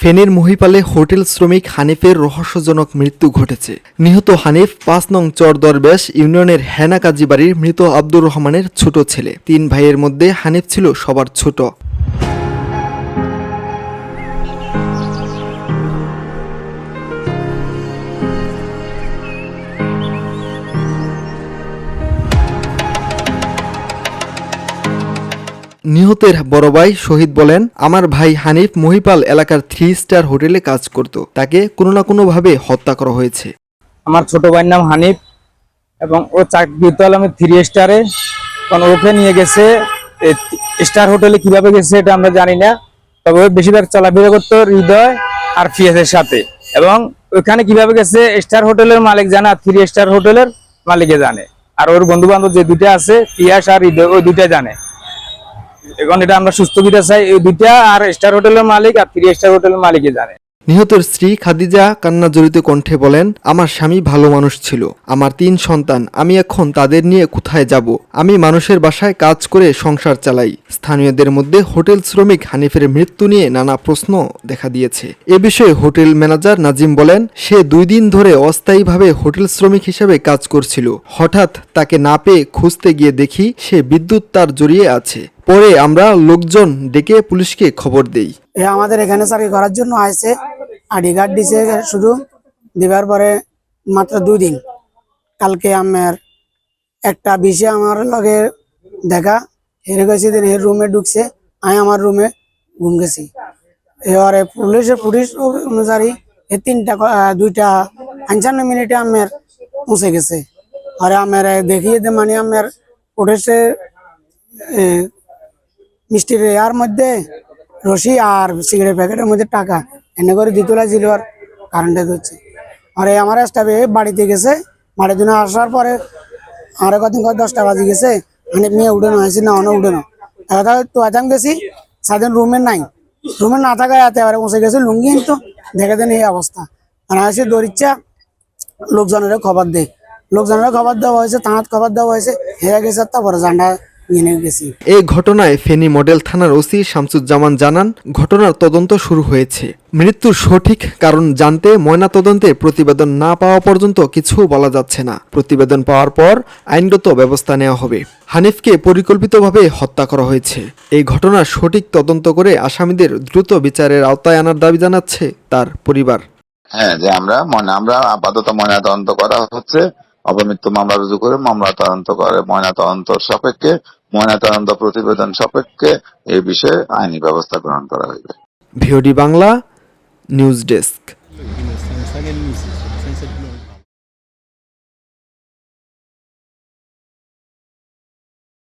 ফেনীর মহিপালে হোটেল শ্রমিক হানিফের রহস্যজনক মৃত্যু ঘটেছে। নিহত হানিফ পাঁচ নং চর দরবেশ ইউনিয়নের হেনা কাজী বাড়ির মৃত আব্দুর রহমানের ছোট ছেলে। তিন ভাইয়ের মধ্যে হানিফ ছিল সবার ছোট। নিহতের বড় ভাই শহীদ বলেন, আমার ভাই হানিফ মহিপাল এলাকার থ্রি স্টার হোটেলে কাজ করত। তাকে কোনো না কোনোভাবে হত্যা করা হয়েছে। আমার ছোট ভাইয়ের নাম হানিফ এবং ও চাকরি তো আমি থ্রি স্টারে কারণ ওকে নিয়ে গেছে স্টার হোটেলে কীভাবে গেছে এটা আমরা জানি না। তবে ও বেশিরভাগ চলাফেরা করতো হৃদয় আর ফিয়াসের সাথে। এবং ওখানে কীভাবে গেছে স্টার হোটেলের মালিক জানে আর থ্রি স্টার হোটেলের মালিকে জানে। আর ওর বন্ধু বান্ধব যে দুইটা আছে ফিয়াস আর হৃদয়, ওই দুইটা জানে। এখন এটা আমরা সুস্থ চাই, এই দুইটা আর স্টার হোটেলের মালিক আর থ্রি স্টার হোটেলের মালিকে জানে। নিহতের স্ত্রী খাদিজা কান্না জড়িত কণ্ঠে বলেন, আমার স্বামী ভালো মানুষ ছিল, আমার তিন সন্তান, আমি এখন তাদের নিয়ে কোথায় যাব? আমি মানুষের বাসায় কাজ করে সংসার চালাই। স্থানীয়দের মধ্যে হোটেল শ্রমিক হানিফের মৃত্যু নিয়ে নানা প্রশ্ন দেখা দিয়েছে। এ বিষয়ে হোটেল ম্যানেজার নাজিম বলেন, সে দুই দিন ধরে অস্থায়ীভাবে হোটেল শ্রমিক হিসেবে কাজ করছিল। হঠাৎ তাকে না পেয়ে খুঁজতে গিয়ে দেখি সে বিদ্যুৎ তার জড়িয়ে আছে। পরে আমরা লোকজন ডেকে পুলিশকে খবর দেই। এ আমাদের এখানে চাকরি করার জন্য আসছে আইডি কার্ড দিছে শুধু। দিবার পরে মাত্র দিন কালকে আমার একটা বিষে আমার লগে দেখা। হেরে গেছি দিন এর রুমে ঢুকছে। আমি আমার রুমে ঘুম গেছি। এবারে পুলিশের পুলিশ অনুযায়ী এ তিনটা দুইটা পঞ্চান্ন মিনিটে আমার পৌঁছে গেছে। আর আমার দেখিয়ে দে মানে আমার পুলিশের মিষ্টির এর মধ্যে রশি আর সিগারেট প্যাকেটের মধ্যে টাকা। এনে করে দ্বিতলা ছিল আর কারেন্টে ধরছে। আর এই আমার স্টাফে বাড়িতে গেছে। বাড়ির জন্য আসার পরে আর কদিন কয় দশটা বাজে গেছে। অনেক মেয়ে উঠে না, হয়েছে না, অনেক উঠে না। এবার তো আজাম গেছি। সাদিন রুমে নাই। রুমে না থাকায় এতে এবারে বসে গেছে লুঙ্গি তো দেখে দেন এই অবস্থা। আর আসে দরিচ্ছা লোকজনের খবর দেয় লোকজনের খবর দেওয়া হয়েছে তাঁত খবর দেওয়া হয়েছে। হেরে গেছে, তারপরে জান্ডা গেছি। এই ঘটনায় ফেনী মডেল থানার ওসি শামসুজ্জামান জানান ঘটনার তদন্ত শুরু হয়েছে। মৃত্যুর সঠিক কারণ জানতে ময়নাতদন্তের প্রতিবেদন না পাওয়া পর্যন্ত কিছু বলা যাচ্ছে না। প্রতিবেদন পাওয়ার পর আইনগত ব্যবস্থা নেওয়া হবে। হানিফকে পরিকল্পিতভাবে হত্যা করা হয়েছে। এই ঘটনার সঠিক তদন্ত করে আসামিদের দ্রুত বিচারের আওতায় আনার দাবি জানাচ্ছে তার পরিবার। হ্যাঁ যে আমরা মনে আমরা আপাতত ময়না তদন্ত করা হচ্ছে। অপমৃত্যু মামলা রুজু করে মামলা তদন্ত করে। ময়না তদন্ত সাপেক্ষে ময়না তদন্ত প্রতিবেদন সাপেক্ষে এ বিষয়ে আইনি ব্যবস্থা গ্রহণ করা হইবে। VOD Bangla news desk.